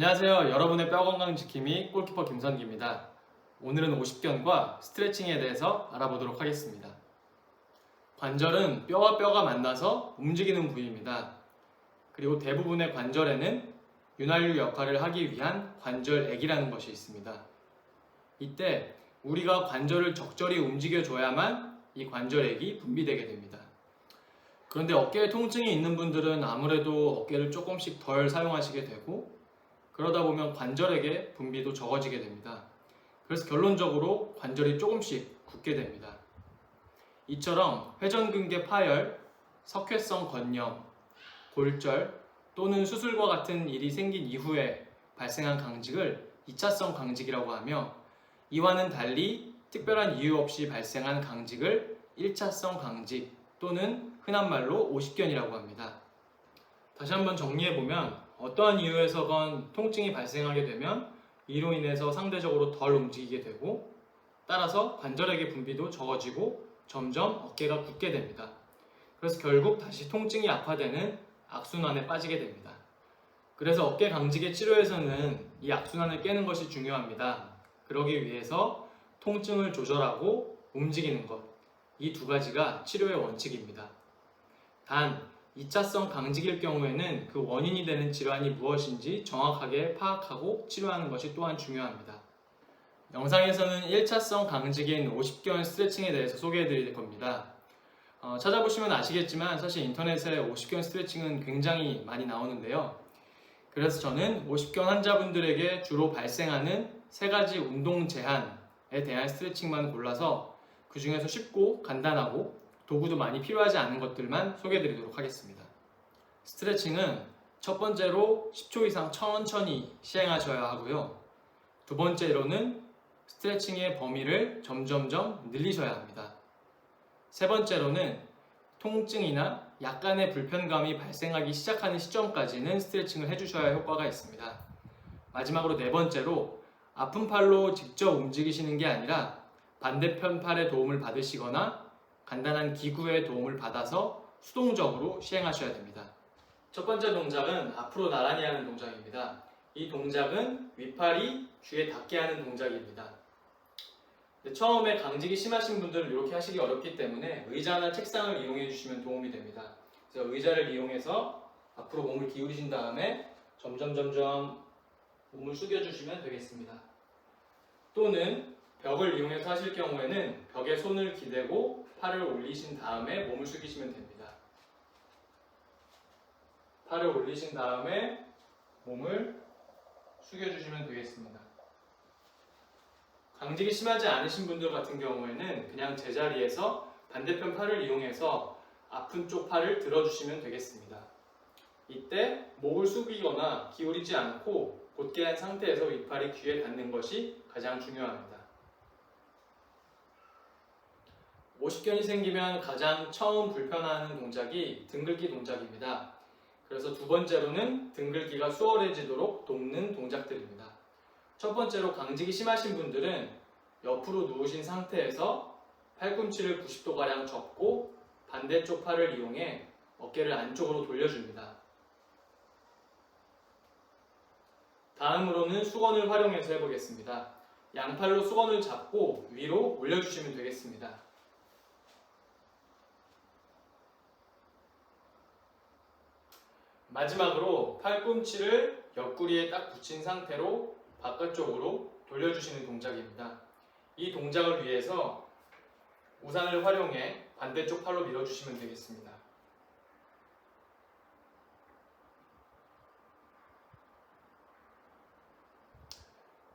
안녕하세요. 여러분의 뼈 건강 지킴이 골키퍼 김선기입니다. 오늘은 50견과 스트레칭에 대해서 알아보도록 하겠습니다. 관절은 뼈와 뼈가 만나서 움직이는 부위입니다. 그리고 대부분의 관절에는 윤활유 역할을 하기 위한 관절액이라는 것이 있습니다. 이때 우리가 관절을 적절히 움직여줘야만 이 관절액이 분비되게 됩니다. 그런데 어깨에 통증이 있는 분들은 아무래도 어깨를 조금씩 덜 사용하시게 되고 그러다 보면 관절액의 분비도 적어지게 됩니다. 그래서 결론적으로 관절이 조금씩 굳게 됩니다. 이처럼 회전근개 파열, 석회성 건염, 골절 또는 수술과 같은 일이 생긴 이후에 발생한 강직을 2차성 강직이라고 하며 이와는 달리 특별한 이유 없이 발생한 강직을 1차성 강직 또는 흔한 말로 50견이라고 합니다. 다시 한번 정리해 보면 어떠한 이유에서건 통증이 발생하게 되면 이로 인해서 상대적으로 덜 움직이게 되고 따라서 관절액의 분비도 적어지고 점점 어깨가 굳게 됩니다. 그래서 결국 다시 통증이 악화되는 악순환에 빠지게 됩니다. 그래서 어깨 강직의 치료에서는 이 악순환을 깨는 것이 중요합니다. 그러기 위해서 통증을 조절하고 움직이는 것, 이 두 가지가 치료의 원칙입니다. 단, 2차성 강직일 경우에는 그 원인이 되는 질환이 무엇인지 정확하게 파악하고 치료하는 것이 또한 중요합니다. 영상에서는 1차성 강직인 50견 스트레칭에 대해서 소개해 드릴 겁니다. 어, 찾아보시면 아시겠지만 사실 인터넷에 50견 스트레칭은 굉장히 많이 나오는데요. 그래서 저는 50견 환자분들에게 주로 발생하는 세 가지 운동 제한에 대한 스트레칭만 골라서 그 중에서 쉽고 간단하고 도구도 많이 필요하지 않은 것들만 소개해 드리도록 하겠습니다. 스트레칭은 첫 번째로 10초 이상 천천히 시행하셔야 하고요. 두 번째로는 스트레칭의 범위를 점점점 늘리셔야 합니다. 세 번째로는 통증이나 약간의 불편감이 발생하기 시작하는 시점까지는 스트레칭을 해주셔야 효과가 있습니다. 마지막으로 네 번째로 아픈 팔로 직접 움직이시는 게 아니라 반대편 팔의 도움을 받으시거나 간단한 기구의 도움을 받아서 수동적으로 시행하셔야 됩니다. 첫 번째 동작은 앞으로 나란히 하는 동작입니다. 이 동작은 윗팔이 귀에 닿게 하는 동작입니다. 처음에 강직이 심하신 분들은 이렇게 하시기 어렵기 때문에 의자나 책상을 이용해 주시면 도움이 됩니다. 그래서 의자를 이용해서 앞으로 몸을 기울이신 다음에 점점 점점 몸을 숙여 주시면 되겠습니다. 또는 벽을 이용해서 하실 경우에는 벽에 손을 기대고 팔을 올리신 다음에 몸을 숙이시면 됩니다. 팔을 올리신 다음에 몸을 숙여주시면 되겠습니다. 강직이 심하지 않으신 분들 같은 경우에는 그냥 제자리에서 반대편 팔을 이용해서 아픈 쪽 팔을 들어주시면 되겠습니다. 이때 목을 숙이거나 기울이지 않고 곧게 한 상태에서 윗팔이 귀에 닿는 것이 가장 중요합니다. 50견이 생기면 가장 처음 불편하는 동작이 등글기 동작입니다. 그래서 두 번째로는 등글기가 수월해지도록 돕는 동작들입니다. 첫 번째로 강직이 심하신 분들은 옆으로 누우신 상태에서 팔꿈치를 90도가량 접고 반대쪽 팔을 이용해 어깨를 안쪽으로 돌려줍니다. 다음으로는 수건을 활용해서 해보겠습니다. 양팔로 수건을 잡고 위로 올려주시면 되겠습니다. 마지막으로 팔꿈치를 옆구리에 딱 붙인 상태로 바깥쪽으로 돌려주시는 동작입니다. 이 동작을 위해서 우산을 활용해 반대쪽 팔로 밀어주시면 되겠습니다.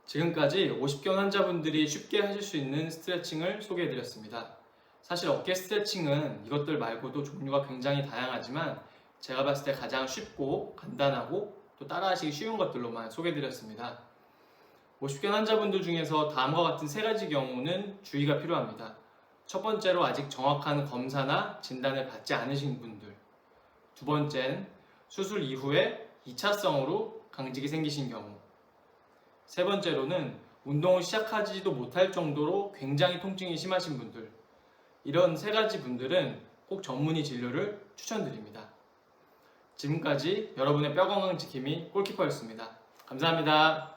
지금까지 50견 환자분들이 쉽게 하실 수 있는 스트레칭을 소개해 드렸습니다. 사실 어깨 스트레칭은 이것들 말고도 종류가 굉장히 다양하지만 제가 봤을 때 가장 쉽고 간단하고 또 따라하시기 쉬운 것들로만 소개해 드렸습니다. 50견 환자분들 중에서 다음과 같은 세 가지 경우는 주의가 필요합니다. 첫 번째로 아직 정확한 검사나 진단을 받지 않으신 분들. 두 번째는 수술 이후에 2차성으로 강직이 생기신 경우. 세 번째로는 운동을 시작하지도 못할 정도로 굉장히 통증이 심하신 분들. 이런 세 가지 분들은 꼭 전문의 진료를 추천드립니다. 지금까지 여러분의 뼈 건강 지킴이 골키퍼였습니다. 감사합니다.